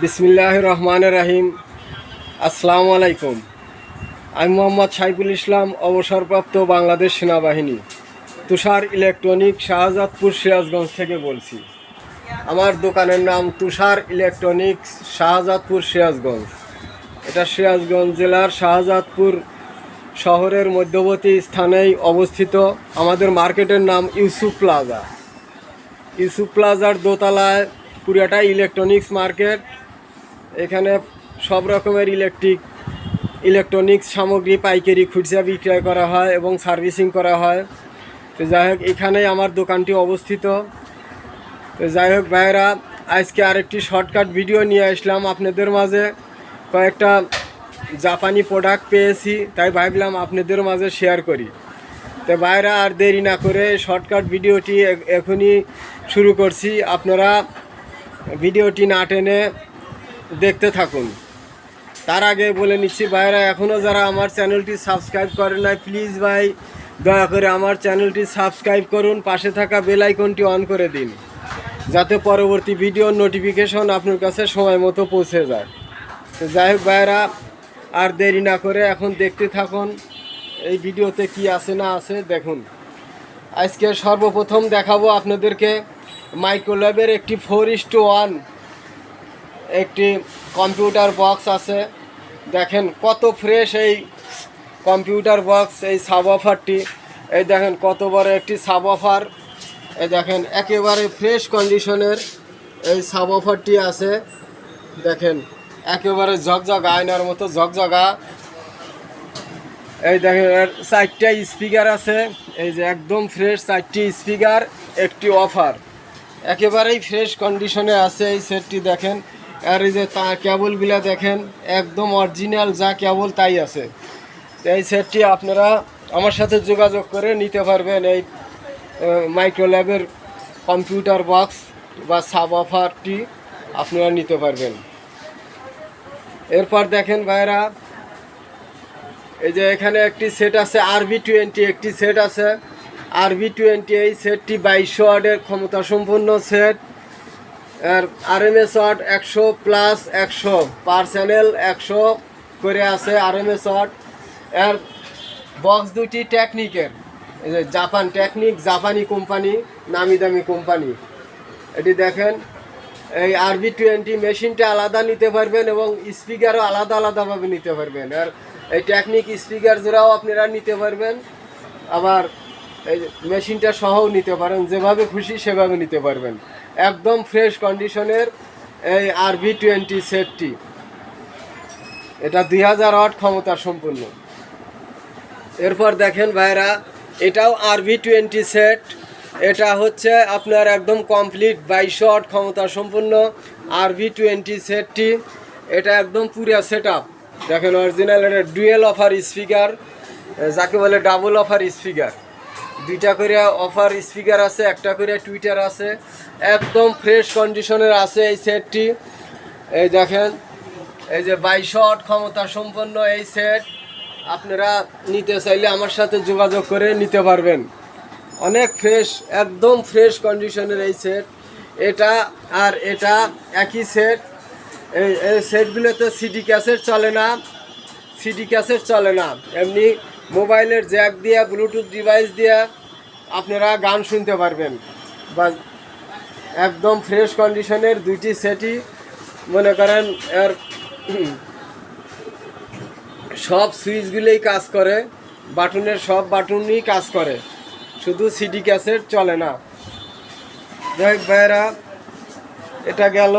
বিসমিল্লাহ রহমান রাহিম আসসালামু আলাইকুম আমি মোহাম্মদ সাইফুল ইসলাম, অবসরপ্রাপ্ত বাংলাদেশ সেনাবাহিনী, তুষার ইলেকট্রনিক শাহজাদপুর সিরাজগঞ্জ থেকে বলছি। আমার দোকানের নাম তুষার ইলেকট্রনিক্স শাহজাদপুর সিরাজগঞ্জ। এটা সিরাজগঞ্জ জেলার শাহজাদপুর শহরের মধ্যবর্তী স্থানেই অবস্থিত। আমাদের মার্কেটের নাম ইউসুফ প্লাজা। ইউসুফ প্লাজার দোতলায় পুরাটা ইলেকট্রনিক্স মার্কেট এখানে সব রকমের ইলেকট্রিক ইলেকট্রনিক্স সামগ্রী, পাইকারি, খুচরা বিক্রয় করা হয় এবং সার্ভিসিং করা হয়। তো যাই হোক, এখানেই আমার দোকানটি অবস্থিত। তো যাই হোক, ভাইয়েরা, আজকে আরেকটি শর্টকাট ভিডিও নিয়ে আসলাম আপনাদের মাঝে। কয়েকটা জাপানি প্রোডাক্ট পেয়েছি, তাই ভাবলাম আপনাদের মাঝে শেয়ার করি। তো ভাইরা আর দেরি না করে শর্টকাট ভিডিওটি এখনই শুরু করছি। আপনারা ভিডিওটি না টেনে দেখতে থাকুন। তার আগে বলে নিচ্ছি ভাইরা এখনও যারা আমার চ্যানেলটি সাবস্ক্রাইব করেন নাই প্লিজ ভাই, দয়া করে আমার চ্যানেলটি সাবস্ক্রাইব করুন, পাশে থাকা বেল আইকনটি অন করে দিন, যাতে পরবর্তী ভিডিওর নোটিফিকেশন আপনার কাছে সময় মতো পৌঁছে যায়। তো যাই হোক ভাইরা আর দেরি না করে এখন দেখতে থাকুন। এই ভিডিওতে কি আছে না আছে দেখুন। আজকে সর্বপ্রথম দেখাবো আপনাদেরকে মাইক্রোল্যাবের একটি ফোর টু ওয়ান একটি কম্পিউটার বক্স আছে। দেখেন কত ফ্রেশ এই কম্পিউটার বক্স, এই সাব অফারটি এই দেখেন কত বড় একটি সাব অফার এই দেখেন একেবারে ফ্রেশ কন্ডিশনের এই সাব অফারটি আছে। দেখেন একেবারে ঝকঝকা আয়নার মতো ঝকঝকা। এই দেখেন, এর চারটা স্পিকার আছে। এই যে একদম ফ্রেশ চারটি স্পিকার একটি অফার একেবারেই ফ্রেশ কন্ডিশনে আছে এই সেটটি দেখেন। আর এই যে তা কেবলগুলো দেখেন, একদম অরিজিনাল যা কেবল তাই আছে। এই সেটটি আপনারা আমার সাথে যোগাযোগ করে নিতে পারবেন এই মাইক্রোল্যাবের কম্পিউটার বক্স বা সাব অফারটি আপনারা নিতে পারবেন। এরপর দেখেন ভাইরা এই যে এখানে একটি সেট আছে আরবি টোয়েন্টি একটি সেট আছে। আরবি টোয়েন্টি এই সেটটি বাইশশো ওয়ার্ডের ক্ষমতা সম্পন্ন সেট আর আর এম এস ওয়াট একশো প্লাস একশো পার চ্যানেল একশো করে আছে আর এম এস ওয়াট এর বক্স দুটি টেকনিকের এই যে জাপান টেকনিক জাপানি কোম্পানি নামি দামি কোম্পানি এটি দেখেন, এই আরবি টোয়েন্টি মেশিনটা আলাদা নিতে পারবেন এবং স্পিকারও আলাদা আলাদাভাবে নিতে পারবেন। আর এই টেকনিক স্পিকার জোড়াও আপনারা নিতে পারবেন। আবার এই মেশিনটা সহও নিতে পারেন, যেভাবে খুশি সেভাবে নিতে পারবেন। একদম ফ্রেশ কন্ডিশনের এই আরবি টোয়েন্টি সেটটি এটা দুই হাজার ওয়াট ক্ষমতার সম্পূর্ণ এরপর দেখেন ভাইরা, এটাও আর আরভি টোয়েন্টি সেট এটা হচ্ছে আপনার একদম কমপ্লিট বাইশশো ওয়াট ক্ষমতা সম্পূর্ণ আরভি টোয়েন্টি সেটটি এটা একদম পুরা সেট আপ দেখেন অরিজিনাল এটা ডুয়েল অফার স্পিকার যাকে বলে ডাবল অফার স্পিকার দুইটা করে অফার স্পিকার আছে, একটা করে টুইটার আছে। একদম ফ্রেশ কন্ডিশনের আছে এই সেটটি এই দেখেন, এই যে বাইশশো ওয়াট ক্ষমতা সম্পন্ন এই সেট আপনারা নিতে চাইলে আমার সাথে যোগাযোগ করে নিতে পারবেন। অনেক ফ্রেশ একদম ফ্রেশ কন্ডিশনের এই সেট এটা আর এটা একই সেট এই এই সেটগুলোতে সিডি ক্যাসেট চলে না। সিডি ক্যাসেট চলে না। এমনি মোবাইলের জ্যাক দিয়ে, ব্লুটুথ ডিভাইস দিয়ে আপনারা গান শুনতে পারবেন। বা একদম ফ্রেশ কন্ডিশনের দুইটি সেটই মনে করেন এর সব সুইচগুলোই কাজ করে। বাটনের সব বাটনই কাজ করে। শুধু সিডি ক্যাসেট চলে না। যাই হোক ভাইয়েরা, এটা গেল।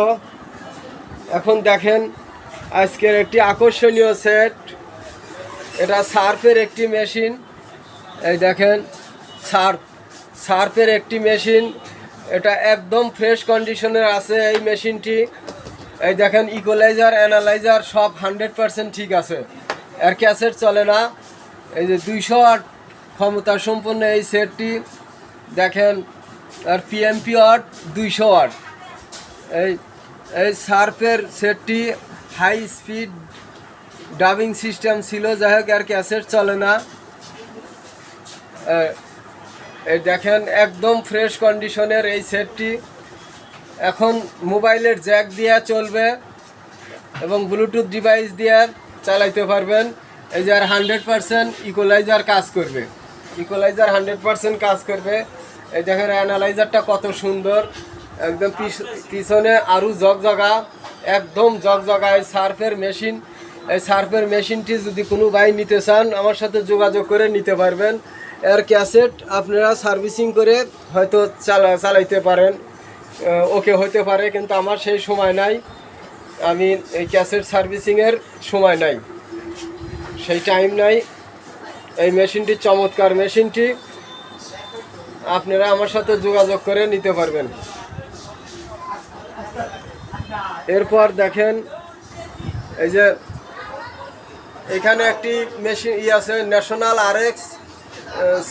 এখন দেখেন, আজকের একটি আকর্ষণীয় সেট এটা সার্ফের একটি মেশিন। এই দেখেন, সার্ফ, সার্ফের একটি মেশিন। এটা একদম ফ্রেশ কন্ডিশনের আছে এই মেশিনটি। এই দেখেন ইকোলাইজার অ্যানালাইজার সব হান্ড্রেড পারসেন্ট ঠিক আছে। এর ক্যাসেট চলে না। এই যে দুইশো আট ক্ষমতা সম্পন্ন এই সেটটি দেখেন, আর পিএমপি আট দুইশো আট। এই এই সার্ফের সেটটি হাই স্পিড ডাবিং সিস্টেম ছিল, যাই হোক আর ক্যাসেট চলে না। এই দেখেন একদম ফ্রেশ কন্ডিশনের এই সেটটি। এখন মোবাইলের জ্যাক দিয়ে চলবে এবং ব্লুটুথ ডিভাইস দিয়ে চালাইতে পারবেন। এই যে আর হান্ড্রেড পারসেন্ট ইকোলাইজার কাজ করবে। ইকোলাইজার হান্ড্রেড পারসেন্ট কাজ করবে। এই দেখেন অ্যানালাইজারটা কত সুন্দর। একদম পিছ- পিছনে আরও জগজগা একদম জগজগা এই সার্ফের মেশিন। এই সার্ফের মেশিনটি যদি কোনো ভাই নিতে চান, আমার সাথে যোগাযোগ করে নিতে পারবেন। এর ক্যাসেট আপনারা সার্ভিসিং করে হয়তো চালা চালাইতে পারেন। ওকে হতে পারে, কিন্তু আমার সেই সময় নাই। আমি এই ক্যাসেট সার্ভিসিংয়ের সময় নাই। সেই টাইম নাই। এই মেশিনটি চমৎকার মেশিনটি। আপনারা আমার সাথে যোগাযোগ করে নিতে পারবেন। এরপর দেখেন, এই যে এখানে একটি মেশিন ই আছে ন্যাশনাল আর এক্স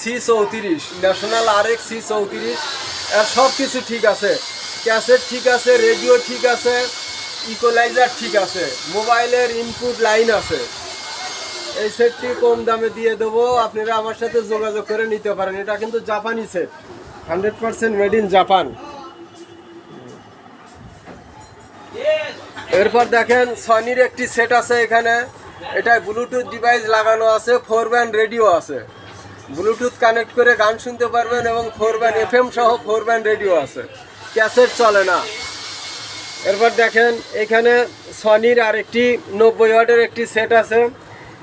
সি চৌত্রিশ ন্যাশনাল আর এক্স সি চৌত্রিশ। আর সব কিছু ঠিক আছে। ক্যাসেট ঠিক আছে, রেডিও ঠিক আছে ইকোলাইজার ঠিক আছে, মোবাইলের ইনপুট লাইন আছে। এই সেটটি কম দামে দিয়ে দেবো, আপনারা আমার সাথে যোগাযোগ করে নিতে পারেন। এটা কিন্তু জাপানি set hundred percent made in Japan এরপর দেখেন সনির একটি সেট আছে এখানে। এটা ব্লুটুথ ডিভাইস লাগানো আছে ফোর ব্যান্ড রেডিও আছে। ব্লুটুথ কানেক্ট করে গান শুনতে পারবেন এবং ফোর ব্যান্ড এফএম সহ ফোর ব্যান্ড রেডিও আছে। ক্যাসেট চলে না। এরপর দেখেন এখানে সনির আরেকটি নব্বই ওয়াটের একটি সেট আছে।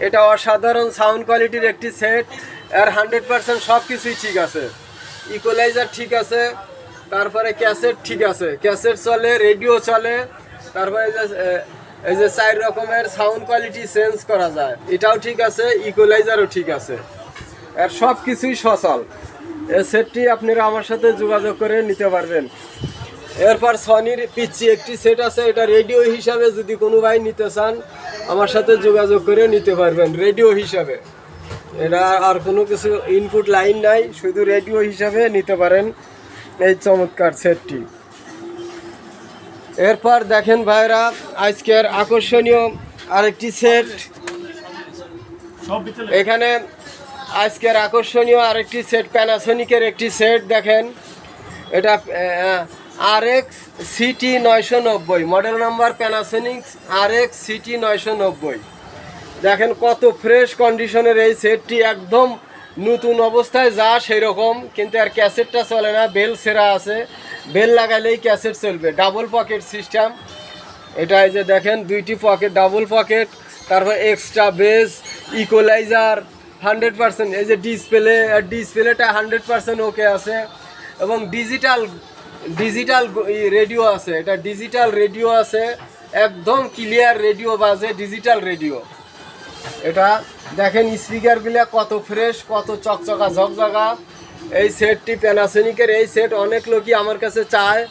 এটা অসাধারণ সাউন্ড কোয়ালিটির একটি সেট আর হান্ড্রেড পার্সেন্ট সব কিছুই ঠিক আছে। ইকুয়ালাইজার ঠিক আছে। তারপরে ক্যাসেট ঠিক আছে। ক্যাসেট চলে রেডিও চলে। তারপরে এই যে এই যে চার রকমের সাউন্ড কোয়ালিটি চেঞ্জ করা যায়। এটাও ঠিক আছে ইকুয়ালাইজারও ঠিক আছে। আর সব কিছুই সচল। এই সেটটি আপনারা আমার সাথে যোগাযোগ করে নিতে পারবেন। এরপর সনির পিচ্ছি একটি সেট আছে, এটা রেডিও হিসাবে যদি কোনো ভাই নিতে চান, আমার সাথে যোগাযোগ করে নিতে পারবেন রেডিও হিসাবে। এটা আর কোনো কিছু ইনপুট লাইন নাই, শুধু রেডিও হিসাবে নিতে পারেন এই চমৎকার সেটটি এরপর দেখেন ভাইরা, আজকের আকর্ষণীয় আরেকটি সেট এখানে আজকের আকর্ষণীয় আরেকটি সেট প্যানাসোনিকের একটি সেট দেখেন। এটা আর এক্স সিটি নয়শো নব্বই। Model number Panasonic R X CT নয়শো নব্বই। দেখেন কত ফ্রেশ কন্ডিশনের এই সেটটি একদম নতুন অবস্থায়, যা সেই রকম কিন্তু আর ক্যাসেটটা চলে না বেল সেরা আছে। বেল লাগালেই ক্যাসেট চলবে ডাবল পকেট সিস্টেম এটা এই যে দেখেন, দুইটি পকেট ডাবল পকেট তারপর extra bass equaliser hundred percent এই যে ডিসপ্লে ডিসপ্লেটা হান্ড্রেড পার্সেন্ট ওকে আছে। এবং ডিজিটাল ডিজিটাল রেডিও আছে। এটা ডিজিটাল রেডিও আছে, একদম ক্লিয়ার রেডিও বাজে ডিজিটাল রেডিও এটা দেখেন স্পিকারগুলো কত ফ্রেশ কত চকচকা, ঝকঝকা। এই সেটটি প্যানাসোনিকের, এই সেট অনেক লোকই আমার কাছে চায়,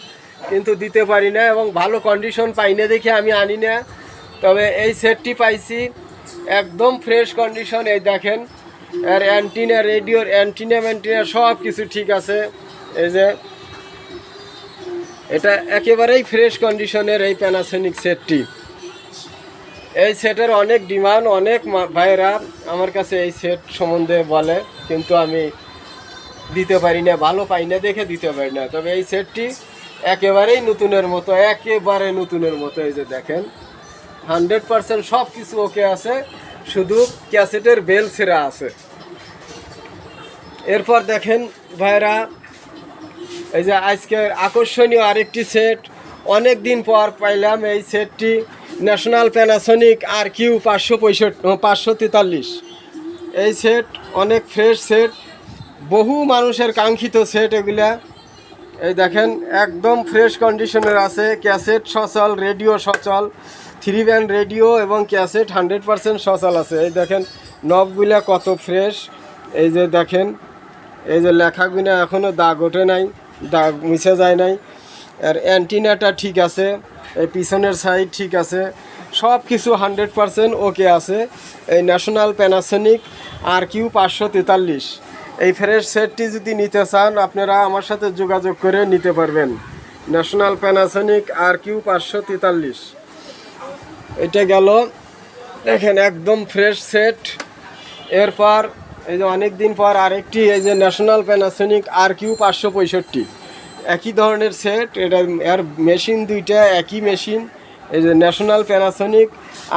কিন্তু দিতে পারি না এবং ভালো কন্ডিশন পাই না দেখে আমি আনি না। তবে এই সেটটি পাইছি, একদম ফ্রেশ কন্ডিশন এই দেখেন। আর অ্যান্টিনা রেডিওর অ্যান্টিনা ম্যান্টিনা সব কিছু ঠিক আছে। এই যে, এটা একেবারেই ফ্রেশ কন্ডিশনের এই প্যানাসোনিক সেটটি। এই সেটের অনেক ডিমান্ড অনেক ভাইরা আমার কাছে এই সেট সম্বন্ধে বলে, কিন্তু আমি দিতে পারি না, ভালো পাই না, দেখে দিতে পারি না। তবে এই সেটটি একেবারেই নতুনের মতো, একেবারে নতুনের মতো, এই যে দেখেন। হান্ড্রেড পার্সেন্ট সব কিছু ওকে আছে, শুধু ক্যাসেটের বেল ছেঁড়া আছে। এরপর দেখেন ভাইরা, এই যে আজকের আকর্ষণীয় আরেকটি সেট। অনেক দিন পর পাইলাম এই সেটটি, ন্যাশনাল প্যানাসনিক আর কিউ পাঁচশো পঁয়ষট্টি, পাঁচশো তেতাল্লিশ। এই সেট অনেক ফ্রেশ সেট বহু মানুষের কাঙ্ক্ষিত সেট এগুলা। এই দেখেন, একদম ফ্রেশ কন্ডিশনের আছে ক্যাসেট সচল রেডিও সচল থ্রি ব্যান্ড রেডিও এবং ক্যাসেট হান্ড্রেড পারসেন্ট সচল আছে। এই দেখেন নবগুলা কত ফ্রেশ এই যে দেখেন, এই যে লেখাগুলো এখনও দাগ ওঠে নাই, দাগ মুছে যায় নাই। আর অ্যান্টিনাটা ঠিক আছে, এই পিছনের সাইড ঠিক আছে। সব কিছু হান্ড্রেড পারসেন্ট ওকে আছে। এই ন্যাশনাল প্যানাসনিক আর কিউ পাঁচশো তেতাল্লিশ। এই ফ্রেশ সেটটি যদি নিতে চান, আপনারা আমার সাথে যোগাযোগ করে নিতে পারবেন। ন্যাশনাল প্যানাসনিক আর কিউ পাঁচশো তেতাল্লিশ। এটা গেল, দেখেন একদম ফ্রেশ সেট। এরপর, এই যে অনেক দিন পর আরেকটি, এই যে ন্যাশনাল প্যানাসনিক আর কিউ পাঁচশো পঁয়ষট্টি। একই ধরনের সেট, এটা এর মেশিন দুইটা, একই মেশিন। এই যে ন্যাশনাল প্যানাসনিক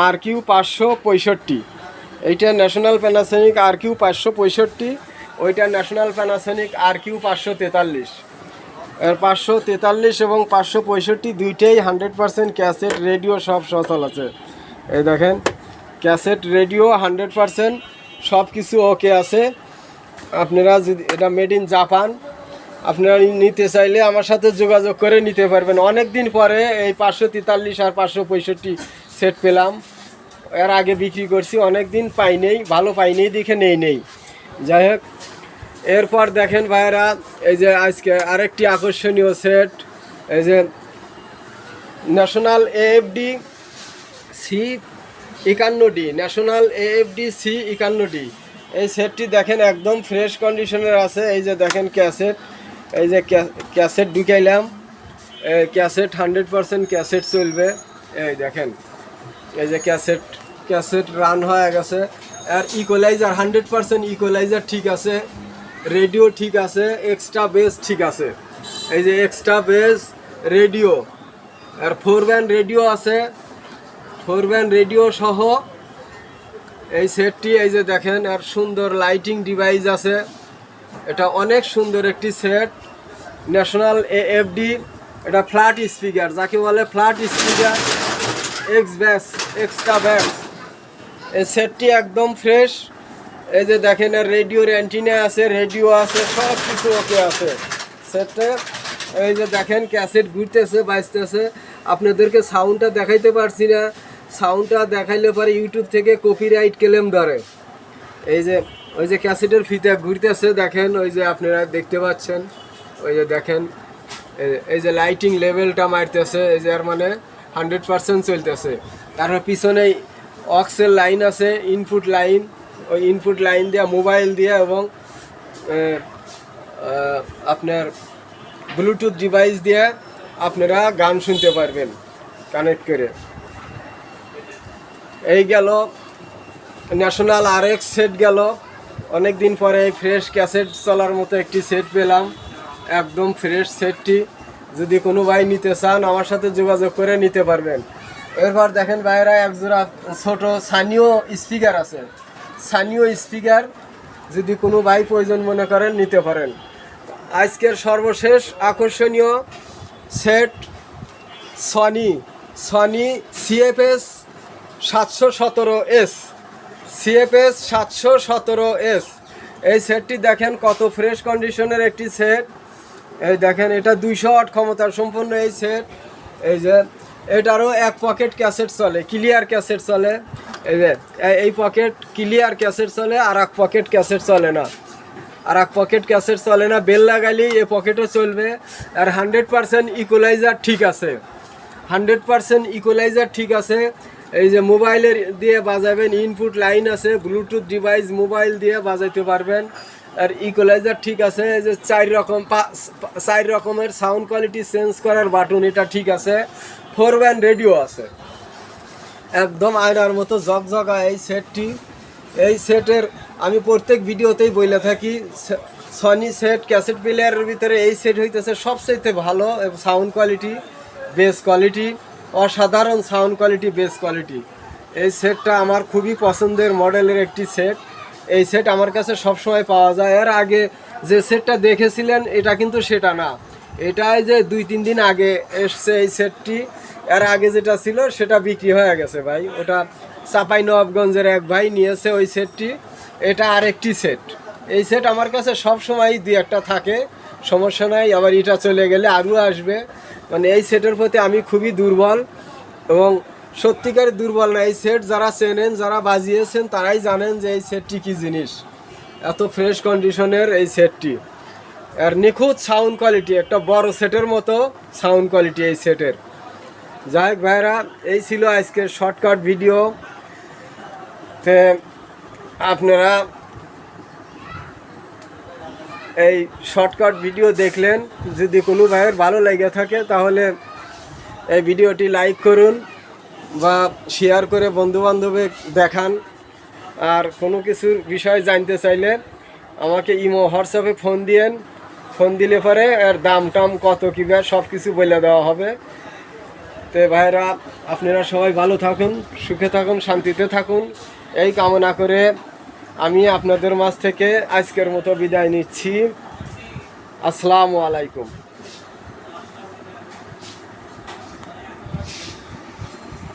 আর কিউ পাঁচশো পঁয়ষট্টি। এইটা ন্যাশনাল প্যানাসনিক আর কিউ পাঁচশো পঁয়ষট্টি। ওইটা ন্যাশনাল প্যানাসনিক আর কিউ পাঁচশো তেতাল্লিশ। পাঁচশো তেতাল্লিশ এবং পাঁচশো পঁয়ষট্টি দুইটাই হান্ড্রেড পার্সেন্ট ক্যাসেট রেডিও সব সচল আছে। এই দেখেন, ক্যাসেট রেডিও হান্ড্রেড পার্সেন্ট সব কিছু ওকে আছে। আপনারা যদি এটা মেড ইন জাপান আপনারা নিতে চাইলে আমার সাথে যোগাযোগ করে নিতে পারবেন। অনেক দিন পরে এই পাঁচশো তেতাল্লিশ আর পাঁচশো পঁয়ষট্টি সেট পেলাম। এর আগে বিক্রি করছি অনেক দিন পাই নেই, ভালো পাই নেই দেখে নেই নেই। যাই হোক, এরপর দেখেন ভাইয়েরা, এই যে আজকে আরেকটি আকর্ষণীয় সেট এই যে ন্যাশনাল এএফডি সি একান্ন ডি ন্যাশনাল এএফডি সি একান্ন ডি এই সেটটি দেখেন একদম ফ্রেশ কন্ডিশনের আছে। এই যে দেখেন ক্যাসেট এই যে ক্যা- ক্যাসেট ঢুকাইলাম। ক্যাসেট হান্ড্রেড পারসেন্ট ক্যাসেট চলবে। এই দেখেন, এই যে ক্যাসেট ক্যাসেট রান হয়ে গেছে। আর ইকোলাইজার হান্ড্রেড পারসেন্ট ইকোলাইজার ঠিক আছে। রেডিও ঠিক আছে এক্সট্রা বেস ঠিক আছে। এই যে এক্সট্রা বেস রেডিও আর ফোর ব্যান্ড রেডিও আছে। ফোর ব্যান্ড রেডিও সহ এই সেটটি এই যে দেখেন, আর সুন্দর লাইটিং ডিভাইস আছে। এটা অনেক সুন্দর একটি সেট ন্যাশনাল এএফডি এটা ফ্ল্যাট স্পিকার যাকে বলে flat speaker X bass extra bass এই সেটটি একদম ফ্রেশ এই যে দেখেন রেডিওর অ্যান্টিনা আছে রেডিও আছে, সব কিছু ওকে আছে। সেটটা এই যে দেখেন ক্যাসেট ঘুরতেছে, বাজতেছে। আপনাদেরকে সাউন্ডটা দেখাইতে পারছি না। সাউন্ডটা দেখাইলে পরে ইউটিউব থেকে কপিরাইট ক্লেম ধরে। এই যে, ওই যে ক্যাসেটের ফিতে ঘুরতেছে, দেখেন, ওই যে আপনারা দেখতে পাচ্ছেন। ওই যে দেখেন, এই যে লাইটিং লেভেলটা মারতেছে, এই যে আর মানে হান্ড্রেড পার্সেন্ট চলতেছে। তারপর পিছনে অক্সের লাইন আছে ইনপুট লাইন ওই ইনপুট লাইন দিয়ে মোবাইল দিয়ে এবং আপনার ব্লুটুথ ডিভাইস দিয়ে আপনারা গান শুনতে পারবেন কানেক্ট করে। এই গেল ন্যাশনাল আর এক্স সেট গেল। অনেক দিন পরে এই ফ্রেশ ক্যাসেট চলার মতো একটি সেট পেলাম, একদম ফ্রেশ সেটটি যদি কোনো ভাই নিতে চান, আমার সাথে যোগাযোগ করে নিতে পারবেন। এরপর দেখেন ভাইরা একজোড়া ছোট স্থানীয় স্পিকার আছে। স্থানীয় স্পিকার যদি কোনো ভাই প্রয়োজন মনে করেন নিতে পারেন। আজকের সর্বশেষ আকর্ষণীয় সেট সনি সনি সিএফএস সাতশো সতেরো এস সিএফএস সাতশো সতেরো এস এই সেটটি দেখেন কত ফ্রেশ কন্ডিশনের একটি সেট। এই দেখেন, এটা দুইশো আট ক্ষমতার সম্পন্ন এই সেট। এই যে এটারও এক পকেট ক্যাসেট চলে ক্লিয়ার ক্যাসেট চলে। এই যে এই পকেট ক্লিয়ার ক্যাসেট চলে, আর এক পকেট ক্যাসেট চলে না। আর এক পকেট ক্যাসেট চলে না, বেল লাগালেই এ পকেটও চলবে। আর হান্ড্রেড পারসেন্ট ইকুলাইজার ঠিক আছে। হান্ড্রেড পারসেন্ট ইকুলাইজার ঠিক আছে। এই যে মোবাইলের দিয়ে বাজাবেন ইনপুট লাইন আছে ব্লুটুথ ডিভাইস মোবাইল দিয়ে বাজাইতে পারবেন। আর ইকুলাইজার ঠিক আছে, এই যে চার রকম চার রকমের সাউন্ড কোয়ালিটি চেঞ্জ করার বাটন এটা ঠিক আছে। ফোর ব্যান্ড রেডিও আছে। একদম আয়নার মতো জগজগা এই সেটটি। এই সেটের আমি প্রত্যেক ভিডিওতেই বলে থাকি সনি সেট ক্যাসেট প্লেয়ারের ভিতরে এই সেট হইতেছে সবচাইতে ভালো সাউন্ড কোয়ালিটি বেস কোয়ালিটি অসাধারণ সাউন্ড কোয়ালিটি বেস কোয়ালিটি এই সেটটা আমার খুবই পছন্দের মডেলের একটি সেট এই সেট আমার কাছে সবসময় পাওয়া যায়। এর আগে যে সেটটা দেখেছিলেন, এটা কিন্তু সেটা না। এটাই যে দুই, তিন দিন আগে এসছে এই সেটটি এর আগে যেটা ছিল, সেটা বিক্রি হয়ে গেছে ভাই। ওটা চাপাই নবাবগঞ্জের এক ভাই নিয়েছে ওই সেটটি। এটা আরেকটি সেট। এই সেট আমার কাছে সব সময় দুই একটা থাকে, সমস্যা নাই, আবার এটা চলে গেলে আরও আসবে। মানে এই সেটের প্রতি আমি খুবই দুর্বল এবং সত্যিকার দুর্বল না। এই সেট যারা চেনেন, যারা বাজিয়েছেন, তারাই জানেন যে এই সেটটি কী জিনিস। এত ফ্রেশ কন্ডিশনের এই সেটটি। আর নিখুঁত সাউন্ড কোয়ালিটি একটা বড় সেটের মতো সাউন্ড কোয়ালিটি এই সেটের। যাই ভাইরা, এই ছিল আজকের শর্টকাট ভিডিও। তে আপনারা এই শর্টকাট ভিডিও দেখলেন। যদি কোনো ভাইয়ের ভালো লেগে থাকে, তাহলে এই ভিডিওটি লাইক করুন বা শেয়ার করে বন্ধুবান্ধবে দেখান। আর কোনো কিছুর বিষয় জানতে চাইলে আমাকে ইমো, হোয়াটসঅ্যাপে ফোন দিয়েন। ফোন দিলে পরে এর দাম টাম কত, কী সব কিছু বলে দেওয়া হবে। তো ভাইরা, আপনারা সবাই ভালো থাকুন, সুখে থাকুন, শান্তিতে থাকুন। এই কামনা করে আমি আপনাদের মাছ থেকে আজকের মতো বিদায় নিচ্ছি। আসসালামু আলাইকুম।